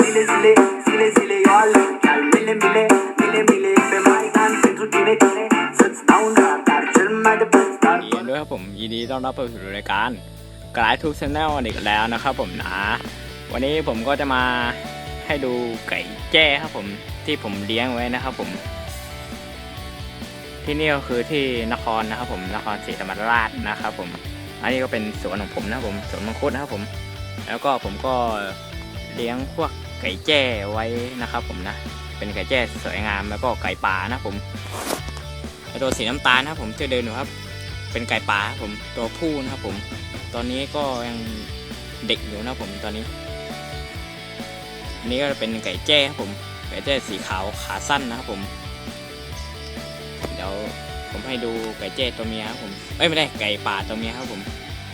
Zile zile, zile zile eu alerg Chiar mile mile, mile mile Pe Maidan pentru tine, tine Să-ți dau un radar cel mai de preț Dar ยินดีด้วยครับผมยินดีต้อนรับเข้าสู่รายการกลายทูชแนลอีกแล้วนะครับผมนะ วันนี้ผมก็จะมาให้ดูไก่แจ้ครับผมที่ผมเลี้ยงไว้นะครับผม ที่นี่ก็คือที่นครนะครับผมนครศรีธรรมราชนะครับผม อันนี้ก็เป็นสวนของผมนะครับผมสวนมังคุดนะครับผม แล้วก็ผมก็ เลี้ยงพวกไก่แจ้ไว้นะครับ ผมนะ เป็นไก่แจ้สวยงามแล้วก็ไก่ป่านะผมตัวสีน้ำตาลนะครับผมที่เดินอยู่ครับ เป็นไก่ป่าผมตัวผู้นะครับผม ตอนนี้ก็ยังเด็กอยู่นะผมตอนนี้อันนี้ก็เป็นไก่แจ้ครับผม ไก่แจ้สีขาวขาสั้นนะครับผม เดี๋ยวผมให้ดูไก่แจ้ตัวเมียครับผม เอ้ยไม่ได้ไก่ป่าตัวเมียครับผม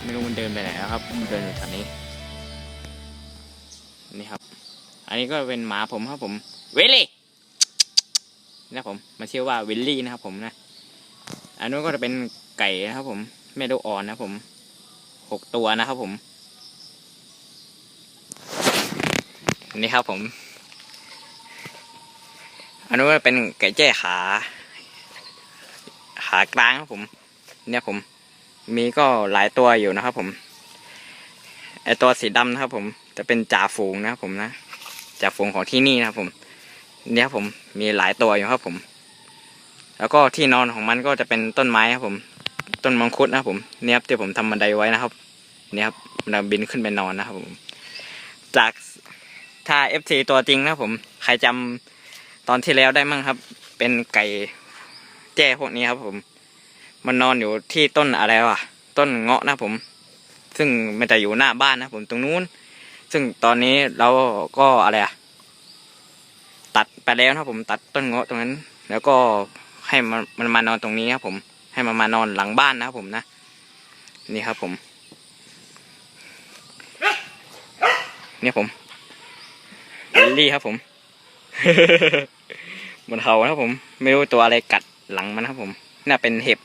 ไม่รู้มันเดินไปไหนแล้วครับ มันเดินอยู่แถวนี้ นี่ครับ อันนี้ก็เป็นหมาผมครับผม เวลลี่นะผมมันชื่อว่าวิลลี่นะครับ ผมนะ อันนู้นก็จะเป็นไก่นะครับผมแม่ลูกอ่อนนะผมหกตัวนะครับผม นี่ครับผม อันนู้นเป็นไก่แจ้ขาขากลางครับผม เนี่ยผม มีก็หลายตัวอยู่นะครับผมไอตัวสีดำนะครับผม จะเป็นจ่าฝูงนะครับผมนะจ่าฝูงของที่นี่นะครับผม เนี่ยครับผมมีหลายตัวอยู่ครับผม แล้วก็ที่นอนของมันก็จะเป็นต้นไม้ครับผม ต้นมังคุดนะครับผม เนี่ยครับที่ผมทำบันไดไว้นะครับ เนี่ยครับมันบินขึ้นไปนอนนะครับผม จากถ้า FC ตัวจริงนะครับผม ใครจำตอนที่แล้วได้มั่งครับ เป็นไก่แจ้พวกนี้ครับผม มันนอนอยู่ที่ต้นอะไรวะ ต้นเงาะนะผม ซึ่งมันจะอยู่หน้าบ้านนะผมตรงนู้น ซึ่งตอนนี้เราก็อะไรอะตัดไปแล้วนะครับผมตัดต้นเงาะตรงนั้น แล้วก็ให้มันมันมานอนตรงนี้ครับ ผม ให้มันมานอนหลังบ้านนะครับผมนะ นี่ครับผม เนี่ยผมลิลลี่ครับผมบนเขานะครับผม ไม่รู้ตัวอะไรกัดหลังมันครับผมน่าเป็นเห็บ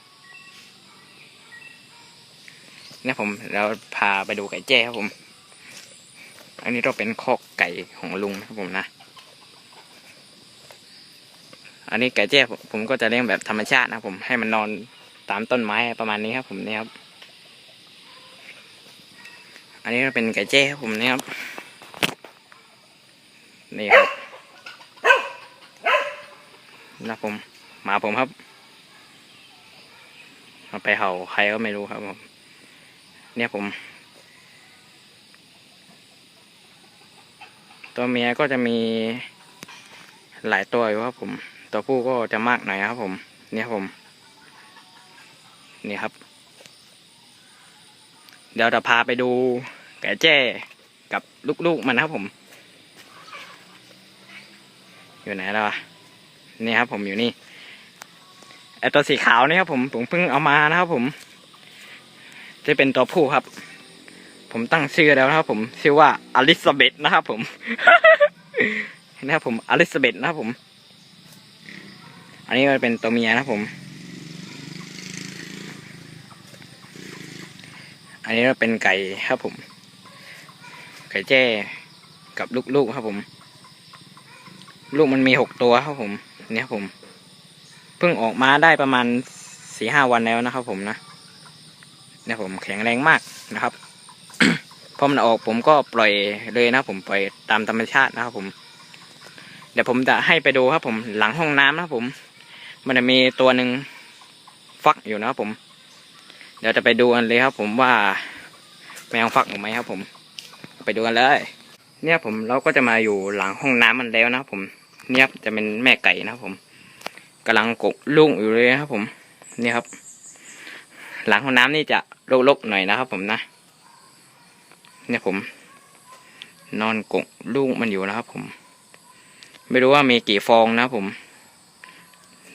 เนี่ยผมเราพาไปดูไก่แจ้ครับผม อันนี้ก็เป็นคอกไก่ของลุงนะครับผมนะ อันนี้ไก่แจ้ผมผมก็จะเลี้ยงแบบธรรมชาตินะผมให้มันนอนตามต้นไม้ประมาณนี้ครับ ผมนี่ครับ อันนี้ก็เป็นไก่แจ้ครับผมนี่ครับ นี่ครับนะผมหมาผมครับมาไปเห่าใครก็ไม่รู้ครับผม เนี่ยผม ตัวเมียก็จะมีหลายตัวอยู่ครับผม ตัวผู้ก็จะมากหน่อยครับผม เนี่ยครับผม นี่ครับ เดี๋ยวจะพาไปดูไก่แจ้กับลูกๆมันครับผม อยู่ไหนแล้วนี่ครับผมอยู่นี่ไอตัวสีขาวนี่ครับผมผมเพิ่งเอามานะครับผม จะเป็นตัวผู้ครับ ผมตั้งชื่อแล้วนะครับ ผมชื่อว่าอลิซาเบธนะครับผมนะครับผมอลิซาเบธนะครับผม อันนี้ก็เป็นตัวเมียนะครับผม อันนี้ก็เป็นไก่ครับผม ไก่แจ้กับลูกๆครับผม ลูกมันมีหกตัวครับผมเนี่ยครับผม เพิ่งออกมาได้ประมาณสี่ห้าวันแล้วนะครับผมนะเนี่ยผมแข็งแรงมากนะครับ พอมันออกผมก็ปล่อยเลยนะผมปล่อยตามธรรมชาตินะครับผม เดี๋ยวผมจะให้ไปดูครับผมหลังห้องน้ำนะครับผม มันจะมีตัวหนึ่งฟักอยู่นะครับผม เดี๋ยวจะไปดูกันเลยครับ ผมว่าแมวฟักหรือไม่ครับ ผม ไปดูกันเลย เนี่ยผมเราก็จะมาอยู่หลังห้องน้ำมันแล้วนะครับผม เนี่ยจะเป็นแม่ไก่นะครับผมกำลังกกลูกอยู่เลยนะครับผม เนี่ยครับ หลังห้องน้ำนี่จะรกๆหน่อยนะครับ ผมนะ เนี่ยผม นอนกกลูกมันอยู่นะครับผม ไม่รู้ว่ามีกี่ฟองนะผม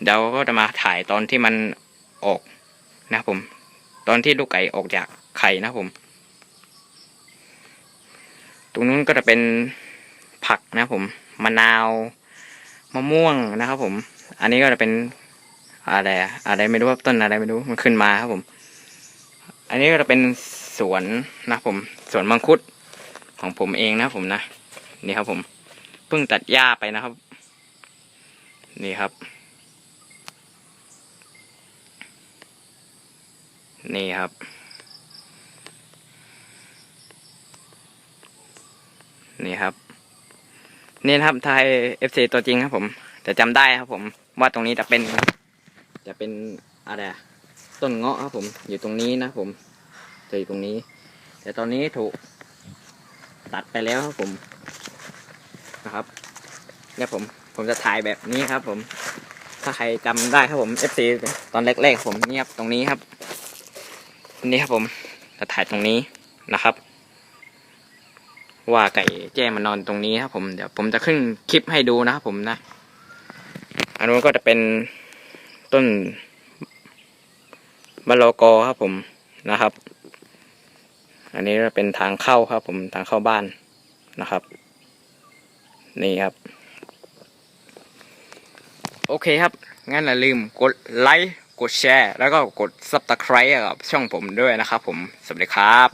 เดี๋ยวก็จะมาถ่ายตอนที่มันออกนะครับผม ตอนที่ลูกไก่ออกจากไข่นะผม ตรงนู้นก็จะเป็นผักนะผม มะนาวมะม่วงนะครับผม อันนี้ก็จะเป็นอะไรอะอะไรไม่รู้ว่าต้นอะไรไม่รู้มันขึ้นมาครับผม อันนี้ก็จะเป็น สวนนะผมสวนมังคุดของผมเองนะผมนะนี่ครับผมเพิ่งตัดหญ้าไปนะครับ นี่ครับ นี่ครับ นี่ครับนี่ครับไทยเอฟซีตัวจริงครับ ผมแต่จำได้ครับ ผมว่าตรงนี้จะเป็น จะเป็นอะไรต้นเงาะครับผมอยู่ตรงนี้นะผม จะอยู่ตรงนี้ แต่ตอนนี้ถูกตัดไปแล้วครับผมนะครับเนี่ยผมผมจะถ่ายแบบนี้ครับ ผม ถ้าใครจำได้ครับผม FC ตอนแรกๆผมเงียบตรงนี้ครับนี่ครับผมจะถ่ายตรงนี้นะครับ ว่าไก่แจ้มานอนตรงนี้ครับ ผมเดี๋ยวผมจะขึ้นคลิปให้ดูนะครับผมนะอันนู้นก็จะเป็นต้นมะละกอครับผมนะครับ อันนี้เป็นทางเข้าครับ ผมทางเข้าบ้านนะครับ นี่ครับ โอเคครับ งั้นอย่าลืมกดไลค์กดแชร์ แล้วก็กดซับสไคร b e กับช่องผมด้วยนะครับผม สวัสดีครับ